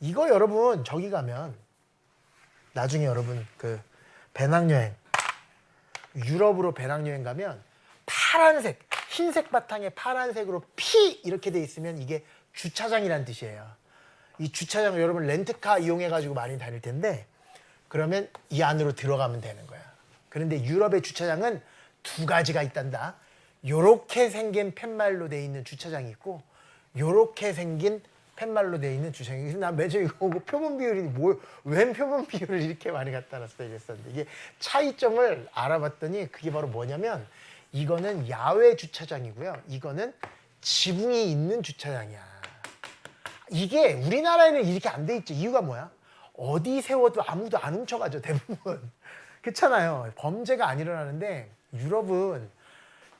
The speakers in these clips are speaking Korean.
이거 여러분 저기 가면 나중에 여러분 그 배낭여행 유럽으로 배낭여행 가면 파란색 흰색 바탕에 파란색으로 피 이렇게 돼 있으면 이게 주차장이란 뜻이에요. 이 주차장 여러분 렌트카 이용해 가지고 많이 다닐 텐데 그러면 이 안으로 들어가면 되는 거야. 그런데 유럽의 주차장은 두 가지가 있단다. 요렇게 생긴 팻말로 돼 있는 주차장이 있고 요렇게 생긴 팻말로 돼 있는 주차장이 있고 난 매주 이거 보고 표본 비율이 뭐 웬 표본 비율을 이렇게 많이 갖다 놨어 이랬었는데 이게 차이점을 알아봤더니 그게 바로 뭐냐면 이거는 야외 주차장이고요. 이거는 지붕이 있는 주차장이야. 이게 우리나라에는 이렇게 안 돼 있죠. 이유가 뭐야? 어디 세워도 아무도 안 훔쳐가죠. 대부분. 그렇잖아요. 범죄가 안 일어나는데 유럽은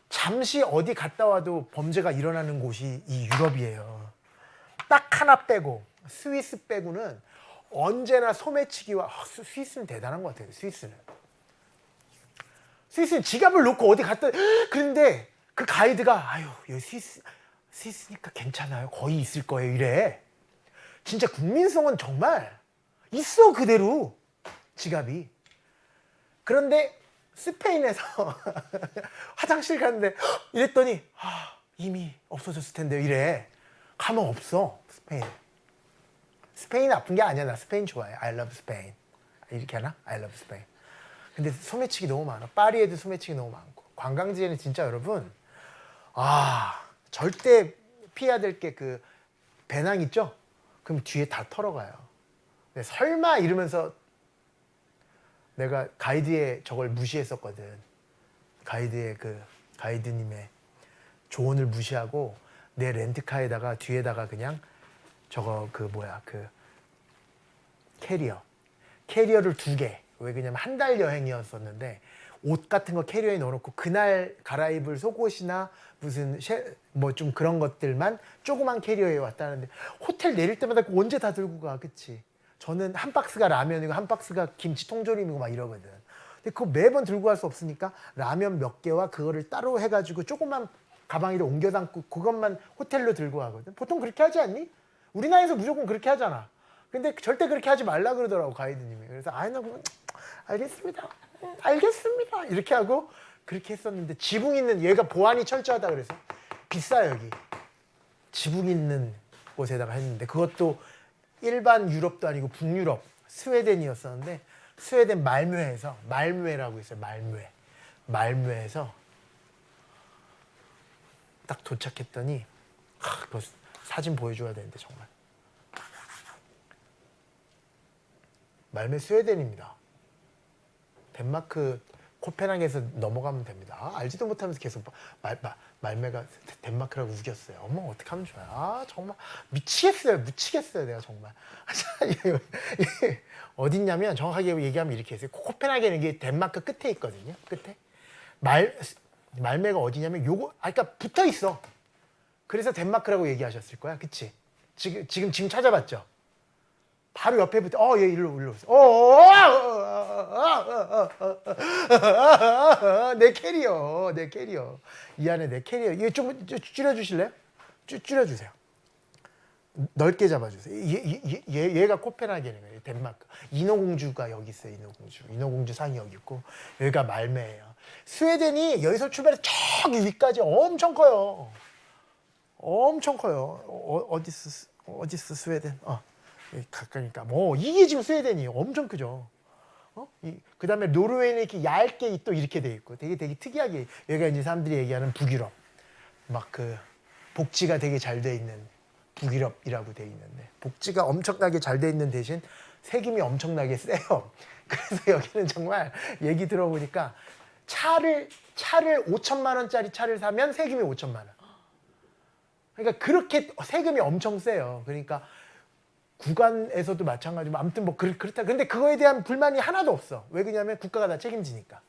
잠시 어디 갔다 와도 범죄가 일어나는 곳이 이 유럽이에요. 딱 하나 빼고 스위스 빼고는 언제나 소매치기와 아, 스- 스위스는 대단한 것 같아요. 스위스는. 스위스는 지갑을 놓고 어디 갔다 그런데 그 가이드가 아유 여기 스위스 스위스니까 괜찮아요 거의 있을 거예요 이래 진짜 국민성은 정말 있어 그대로 지갑이 그런데 스페인에서 화장실 갔는데 이랬더니 아, 이미 없어졌을 텐데요 이래 가면 없어 스페인 스페인 나쁜 게 아니야 나 스페인 좋아해 I love Spain 이렇게 하나? I love Spain 근데 소매치기 너무 많아. 파리에도 소매치기 너무 많고. 관광지에는 진짜 여러분, 아, 절대 피해야 될 게 그 배낭 있죠? 그럼 뒤에 다 털어가요. 설마 이러면서 내가 가이드의 저걸 무시했었거든. 가이드의 그, 가이드님의 조언을 무시하고 내 렌트카에다가 뒤에다가 그냥 저거 그 뭐야, 그 캐리어. 캐리어를 두 개. 왜 그냐면 한 달 여행이었었는데 옷 같은 거 캐리어에 넣어놓고 그날 갈아입을 속옷이나 무슨 뭐 좀 그런 것들만 조그만 캐리어에 왔다는데 호텔 내릴 때마다 언제 다 들고 가, 그치? 저는 한 박스가 라면이고 한 박스가 김치 통조림이고 막 이러거든. 근데 그거 매번 들고 갈 수 없으니까 라면 몇 개와 그거를 따로 해가지고 조그만 가방에다 옮겨 담고 그것만 호텔로 들고 가거든. 보통 그렇게 하지 않니? 우리나라에서 무조건 그렇게 하잖아. 근데 절대 그렇게 하지 말라 그러더라고 가이드님이. 그래서 아이 나 그럼 알겠습니다. 음, 알겠습니다. 이렇게 하고 그렇게 했었는데 지붕 있는 얘가 보안이 철저하다 그래서 비싸 여기. 지붕 있는 곳에다가 했는데 그것도 일반 유럽도 아니고 북유럽 스웨덴이었었는데 스웨덴 말묘에서 말묘라고 있어요. 말묘. 말묘에서 딱 도착했더니 하, 그거 사진 보여줘야 되는데 정말. 말메 스웨덴입니다. 덴마크 코펜하겐에서 넘어가면 됩니다. 아, 알지도 못하면서 계속 말, 말, 말메가 덴마크라고 우겼어요. 어머 어떻게 하면 좋아요. 아 정말 미치겠어요. 미치겠어요. 내가 정말. 어딨냐면 정확하게 얘기하면 이렇게 했어요. 코펜하겐은 이게 덴마크 끝에 있거든요. 끝에 말 말메가 어디냐면 요거 아까 그러니까 붙어 있어. 그래서 덴마크라고 얘기하셨을 거야. 그치? 지금 지금 지금 찾아봤죠. 바로 옆에 붙어. 어, 얘 일로 일로. 어, 어, 어, 어, 내 캐리어, 내 캐리어. 이 안에 내 캐리어. 이거 좀 줄여 주실래요? 줄여 주세요. 넓게 잡아주세요. 얘, 얘, 얘, 얘가 코펜하겐이에요. 덴마크. 인어공주가 여기 있어요. 인어공주. 인어공주 상이 여기 있고 여기가 말메예요. 스웨덴이 여기서 출발해 저기 위까지 엄청 커요. 엄청 커요. 어, 어디 있어? 어디 있어 스웨덴? 어, 가까니까. 뭐 이게 지금 스웨덴이에요. 엄청 크죠. 어? 이, 그다음에 노르웨이는 이렇게 얇게 또 이렇게 돼 있고 되게 되게 특이하게 여기가 이제 사람들이 얘기하는 북유럽. 막 그 복지가 되게 잘 돼 있는 북유럽이라고 돼 있는데 복지가 엄청나게 잘 돼 있는 대신 세금이 엄청나게 세요. 그래서 여기는 정말 얘기 들어보니까 차를 차를 5천만 원짜리 차를 사면 세금이 5천만 원. 그러니까 그렇게 세금이 엄청 세요. 그러니까 구간에서도 마찬가지고 아무튼 뭐 그렇, 그렇 다. 근데 그거에 대한 불만이 하나도 없어. 왜 그러냐면 국가가 다 책임지니까.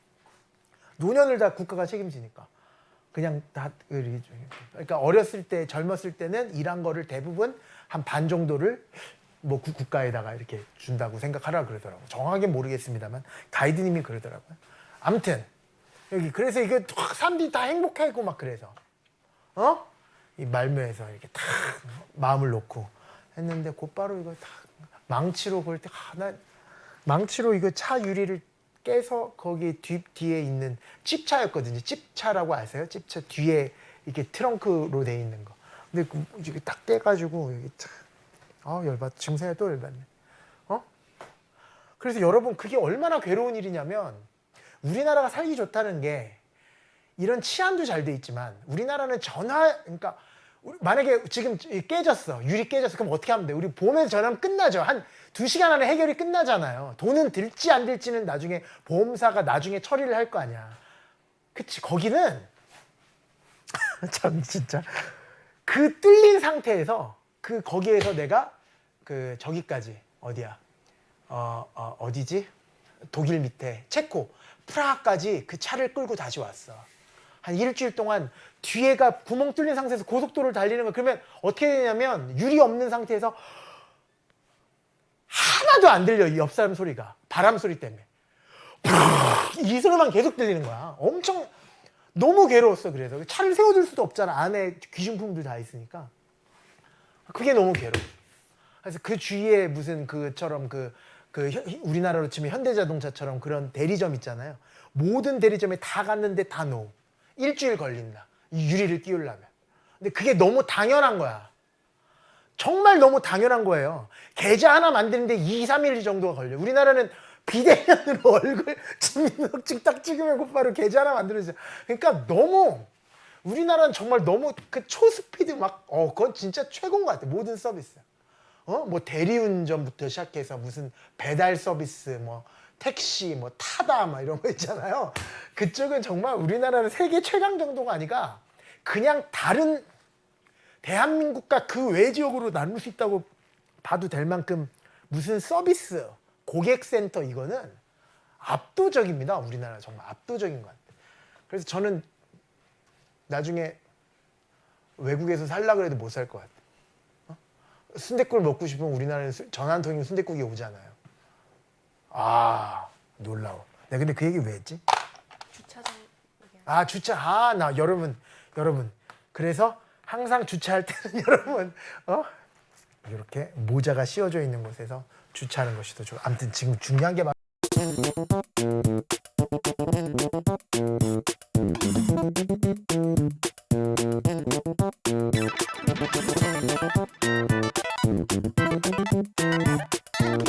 노년을 다 국가가 책임지니까. 그냥 다 그러니까 어렸을 때 젊었을 때는 일한 거를 대부분 한 반 정도를 뭐 국- 국가에다가 이렇게 준다고 생각하라 그러더라고. 정확하게 모르겠습니다만 가이드님이 그러더라고요. 아무튼 여기 그래서 이게 확 사람들이 다 행복해하고 막 그래서 어? 이 말묘에서 이렇게 탁 마음을 놓고 했는데 곧바로 이거 다 망치로 볼 때 하나 망치로 이거 차 유리를 깨서 거기 뒤 뒤에 있는 찝차였거든요. 찝차라고 아세요? 찝차 뒤에 이렇게 트렁크로 돼 있는 거. 근데 그 이게 딱 깨가지고 여기 참, 아 열받. 생각 또 열받네. 어? 그래서 여러분 그게 얼마나 괴로운 일이냐면 우리나라가 살기 좋다는 게 이런 치안도 잘 돼 있지만 우리나라는 전화 그러니까 만약에 지금 깨졌어. 유리 깨졌어. 그럼 어떻게 하면 돼? 우리 보험에서 전화하면 끝나죠. 한 두 시간 안에 해결이 끝나잖아요. 돈은 들지 안 들지는 나중에 보험사가 나중에 처리를 할 거 아니야. 그치? 거기는 참 진짜 그 뚫린 상태에서 그 거기에서 내가 그 저기까지 어디야? 어, 어 어디지 독일 밑에 체코 프라하까지 그 차를 끌고 다시 왔어. 한 일주일 동안 뒤에가 구멍 뚫린 상태에서 고속도로를 달리는 거 그러면 어떻게 되냐면 유리 없는 상태에서 하나도 안 들려 이옆 사람 소리가. 바람 소리 때문에. 이 소리만 계속 들리는 거야. 엄청 너무 괴로웠어 그래서. 차를 세워둘 수도 없잖아. 안에 귀중품들 다 있으니까. 그게 너무 괴로워. 그래서 그 주위에 무슨 그처럼 그, 그 현- 우리나라로 치면 현대자동차처럼 그런 대리점 있잖아요. 모든 대리점에 다 갔는데 다 노. 일주일 걸린다. 이 유리를 끼우려면. 근데 그게 너무 당연한 거야. 정말 너무 당연한 거예요. 계좌 하나 만드는데 2, 3일 정도가 걸려. 우리나라는 비대면으로 얼굴 주민등록증 딱 찍으면 곧바로 계좌 하나 만들어져. 그러니까 너무 우리나라는 정말 너무 그 초스피드 막, 어, 그건 진짜 최고인 것 같아. 모든 서비스. 어? 뭐 대리운전부터 시작해서 무슨 배달 서비스, 뭐 택시, 뭐 타다, 막 이런 거 있잖아요. 그쪽은 정말 우리나라는 세계 최강 정도가 아니라 그냥 다른 대한민국과 그 외 지역으로 나눌 수 있다고 봐도 될 만큼 무슨 서비스, 고객센터 이거는 압도적입니다. 우리나라 정말 압도적인 것 같아요. 그래서 저는 나중에 외국에서 살라 그래도 못 살 것 같아요. 순대국을 먹고 싶으면 우리나라에 전환통이 순대국이 오잖아요. 아 놀라워. 내 근데 그 얘기 왜 했지? 주차장 아 주차 아 나 여러분 여러분 그래서 항상 주차할 때는 여러분 어 이렇게 모자가 씌워져 있는 곳에서 주차하는 것이 더 좋아. 아무튼 지금 중요한 게 막.